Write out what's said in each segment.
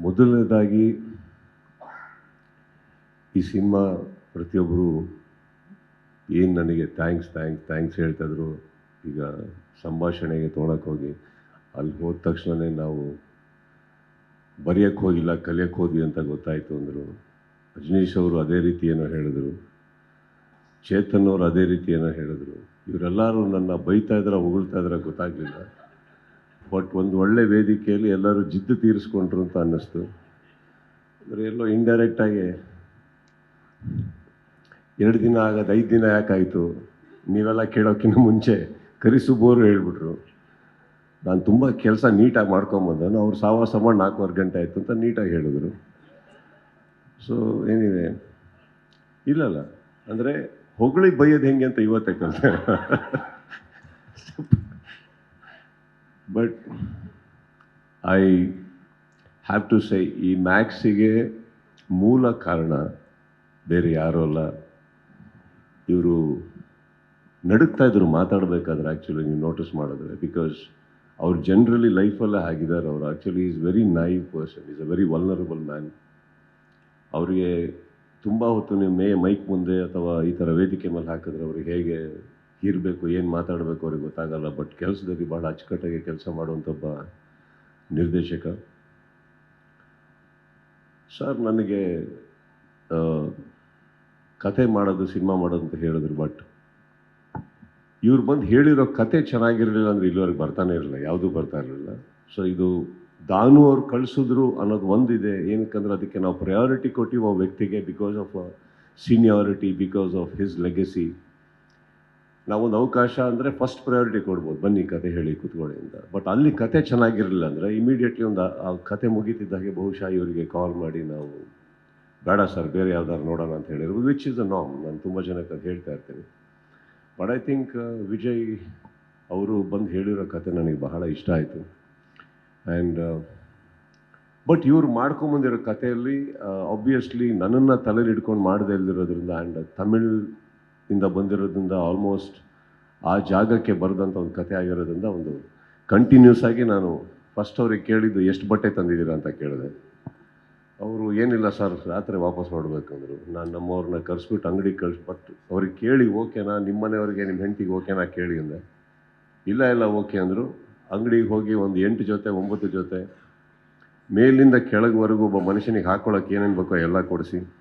ಮೊದಲನೇದಾಗಿ ಈ ಸಿನಿಮಾ ಪ್ರತಿಯೊಬ್ಬರು ಏನು ನನಗೆ ಥ್ಯಾಂಕ್ಸ್ ಥ್ಯಾಂಕ್ಸ್ ಥ್ಯಾಂಕ್ಸ್ ಹೇಳ್ತಾಯಿದ್ರು, ಈಗ ಸಂಭಾಷಣೆಗೆ ತೊಗೊಳಕ್ಕೆ ಹೋಗಿ, ಅಲ್ಲಿ ಹೋದ ತಕ್ಷಣವೇ ನಾವು ಬರೆಯೋಕ್ಕೆ ಹೋಗಿಲ್ಲ, ಕಲಿಯೋಕ್ಕೆ ಹೋದ್ವಿ ಅಂತ ಗೊತ್ತಾಯಿತು ಅಂದರು. ರಜನೀಶ್ ಅವರು ಅದೇ ರೀತಿ ಏನೋ ಹೇಳಿದರು. ಚೇತನ್ ಅವರು ಅದೇ ರೀತಿ ಏನೋ ಹೇಳಿದರು. ಇವರೆಲ್ಲರೂ ನನ್ನ ಬೈತಾ ಇದ್ರೆ, ಹೊಗಳ್ತಾ ಗೊತ್ತಾಗಲಿಲ್ಲ. ಬಟ್ ಒಂದು ಒಳ್ಳೆ ವೇದಿಕೆಯಲ್ಲಿ ಎಲ್ಲರೂ ಜಿದ್ದು ತೀರಿಸ್ಕೊಂಡ್ರು ಅಂತ ಅನ್ನಿಸ್ತು. ಅಂದರೆ ಎಲ್ಲೋ ಇಂಡೈರೆಕ್ಟಾಗಿ ಎರಡು ದಿನ ಆಗೋದು ಐದು ದಿನ ಯಾಕಾಯಿತು? ನೀವೆಲ್ಲ ಕೇಳೋಕ್ಕಿಂತ ಮುಂಚೆ ಕರಿಸುಬೋರು ಹೇಳ್ಬಿಟ್ರು. ನಾನು ತುಂಬ ಕೆಲಸ ನೀಟಾಗಿ ಮಾಡ್ಕೊಂಬಂದನು ಅವ್ರು ಸಾವಾಸ ಮಾಡಿ ನಾಲ್ಕೂವರೆ ಗಂಟೆ ಆಯಿತು ಅಂತ ನೀಟಾಗಿ ಹೇಳಿದ್ರು. ಸೊ ಏನಿದೆ ಇಲ್ಲಲ್ಲ. ಅಂದರೆ ಹೊಗಳಿ ಬೈಯೋದು ಹೆಂಗೆ ಅಂತ ಇವತ್ತೇ ಕಲಿತೆ. But I have to say ಈ ಮ್ಯಾಕ್ಸಿಗೆ ಮೂಲ ಕಾರಣ ಬೇರೆ ಯಾರೂ ಅಲ್ಲ. ಇವರು ನಡುಕ್ತಾ ಇದ್ರು, ಮಾತಾಡಬೇಕಾದ್ರೆ ಆ್ಯಕ್ಚುಲಿ ನೀವು ನೋಟಿಸ್ ಮಾಡಿದ್ರೆ. ಬಿಕಾಸ್ ಅವ್ರು ಜನರಲಿ ಲೈಫಲ್ಲೇ ಆಗಿದ್ದಾರೆ ಅವರು. Actually is very naive person is a very vulnerable man ಅವರಿಗೆ ತುಂಬ ಹೊತ್ತು ನೀವು ಮೇ, ಮೈಕ್ ಮುಂದೆ ಅಥವಾ ಈ ಥರ ವೇದಿಕೆ ಮೇಲೆ ಹಾಕಿದ್ರೆ ಅವ್ರಿಗೆ ಹೇಗೆ ಇರಬೇಕು, ಏನು ಮಾತಾಡಬೇಕು ಅವ್ರಿಗೆ ಗೊತ್ತಾಗಲ್ಲ. ಬಟ್ ಕೆಲಸದಲ್ಲಿ ಭಾಳ ಅಚ್ಚುಕಟ್ಟಾಗಿ ಕೆಲಸ ಮಾಡುವಂಥ ಒಬ್ಬ ನಿರ್ದೇಶಕ. ಸರ್ ನನಗೆ ಕತೆ ಮಾಡೋದು, ಸಿನಿಮಾ ಮಾಡೋದು ಅಂತ ಹೇಳಿದ್ರು ಬಟ್ ಇವ್ರು ಬಂದು ಹೇಳಿರೋ ಕತೆ ಚೆನ್ನಾಗಿರಲಿಲ್ಲ ಅಂದರೆ ಇಲ್ಲಿವರೆಗೆ ಬರ್ತಾನೆ ಇರಲಿಲ್ಲ, ಯಾವುದೂ ಬರ್ತಾ ಇರಲಿಲ್ಲ. ಸೊ ಇದು ದಾನು ಅವ್ರು ಕಳಿಸಿದ್ರು ಅನ್ನೋದು ಒಂದಿದೆ. ಏನಕ್ಕಂದ್ರೆ ಅದಕ್ಕೆ ನಾವು ಪ್ರಯಾರಿಟಿ ಕೊಟ್ಟಿವಿ ಆ ವ್ಯಕ್ತಿಗೆ because of seniority because of his legacy ನಾವೊಂದು ಅವಕಾಶ ಅಂದರೆ ಫಸ್ಟ್ ಪ್ರಯಾರಿಟಿ ಕೊಡ್ಬೋದು. ಬನ್ನಿ ಕತೆ ಹೇಳಿ ಕೂತ್ಕೊಳ್ಳಿ ಅಂತ. ಬಟ್ ಅಲ್ಲಿ ಕತೆ ಚೆನ್ನಾಗಿರಲಿಲ್ಲ ಅಂದರೆ ಇಮಿಡಿಯೇಟ್ಲಿ ಒಂದು, ಆ- ಕತೆ ಮುಗೀತಿದ್ದಾಗೆ ಬಹುಶಃ ಇವರಿಗೆ ಕಾಲ್ ಮಾಡಿ ನಾವು, ಬೇಡ ಸರ್ ಬೇರೆ ಯಾವ್ದಾದ್ರು ನೋಡೋಣ ಅಂತ ಹೇಳಿರ್ಬೋದು. ವಿಚ್ ಇಸ್ ಅ ನಾಮ್ ನಾನು ತುಂಬ ಜನಕ್ಕೆ ಅದು ಹೇಳ್ತಾ ಇರ್ತೀನಿ. ಬಟ್ ಐ ಥಿಂಕ್ ವಿಜಯ್ ಅವರು ಬಂದು ಹೇಳಿರೋ ಕತೆ ನನಗೆ ಬಹಳ ಇಷ್ಟ ಆಯಿತು. ಆ್ಯಂಡ್ ಬಟ್ ಇವ್ರು ಮಾಡ್ಕೊಂಬಂದಿರೋ ಕಥೆಯಲ್ಲಿ ಆಬ್ವಿಯಸ್ಲಿ ನನ್ನನ್ನು ತಲೆಯಲ್ಲಿ ಇಟ್ಕೊಂಡು ಮಾಡದೇ ಇಲ್ದಿರೋದ್ರಿಂದ ಆ್ಯಂಡ್ ತಮಿಳ್ ಇಂದ ಬಂದಿರೋದ್ರಿಂದ ಆಲ್ಮೋಸ್ಟ್ ಆ ಜಾಗಕ್ಕೆ ಬರೆದಂಥ ಒಂದು ಕತೆ ಆಗಿರೋದ್ರಿಂದ ಒಂದು ಕಂಟಿನ್ಯೂಸ್ ಆಗಿ ನಾನು ಫಸ್ಟ್ ಅವ್ರಿಗೆ ಕೇಳಿದ್ದು, ಎಷ್ಟು ಬಟ್ಟೆ ತಂದಿದ್ದೀರಾ? ಅಂತ ಕೇಳಿದೆ. ಅವರು, ಏನಿಲ್ಲ ಸರ್ ರಾತ್ರಿ ವಾಪಸ್ ಮಾಡಬೇಕಂದ್ರು ನಾನು ನಮ್ಮವ್ರನ್ನ ಕರೆಸ್ಬಿಟ್ಟು ಅಂಗಡಿಗೆ ಕಳ್ಸಿ ಬಟ್ ಅವ್ರಿಗೆ ಕೇಳಿ ಓಕೆನಾ ನಿಮ್ಮ ಮನೆಯವ್ರಿಗೆ ನಿಮ್ಮ ಹೆಂಡತಿಗೆ ಓಕೆನಾ ಕೇಳಿ ಅಂದೆ. ಇಲ್ಲ ಇಲ್ಲ ಓಕೆ ಅಂದರು. ಅಂಗಡಿಗೆ ಹೋಗಿ ಒಂದು ಎಂಟು ಜೊತೆ, ಒಂಬತ್ತು ಜೊತೆ, ಮೇಲಿಂದ ಕೆಳಗೆವರೆಗೂ ಒಬ್ಬ ಮನುಷ್ಯನಿಗೆ ಹಾಕೊಳ್ಳೋಕೆ ಏನೇನು ಬೇಕೋ ಎಲ್ಲ ಕೊಡಿಸಿ.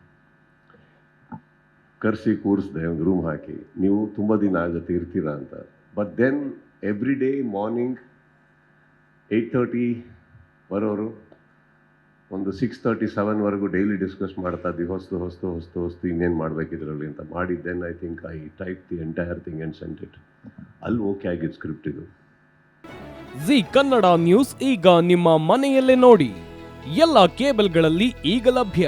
ಕರೆಸಿ ಕೂರಿಸ್ದೆ, ಒಂದು ರೂಮ್ ಹಾಕಿ. ನೀವು ತುಂಬ ದಿನ ಆಗುತ್ತೆ ಇರ್ತೀರಾ ಅಂತ. But then every day morning eight thirty ಬರೋರು, ಒಂದು ಸಿಕ್ಸ್ ತರ್ಟಿ ಸೆವೆನ್ವರೆಗೂ ಡೈಲಿ ಡಿಸ್ಕಸ್ ಮಾಡ್ತಾ ಇದ್ವಿ. ಹೊಸ್ತು ಹೊಸ್ತು ಹೊಸ್ತು ಹೊಸ್ತು ಇನ್ನೇನು ಮಾಡಬೇಕಿದ್ರಲ್ಲಿ ಅಂತ. ಮಾಡಿ then I think I type the entire thing and sent it ಅಲ್ಲಿ ಓಕೆ ಆಗಿದ್ದು ಸ್ಕ್ರಿಪ್ಟ್ ಇದು. ಜಿ ಕನ್ನಡ ನ್ಯೂಸ್ ಈಗ ನಿಮ್ಮ ಮನೆಯಲ್ಲೇ ನೋಡಿ. ಎಲ್ಲ ಕೇಬಲ್ಗಳಲ್ಲಿ ಈಗ ಲಭ್ಯ.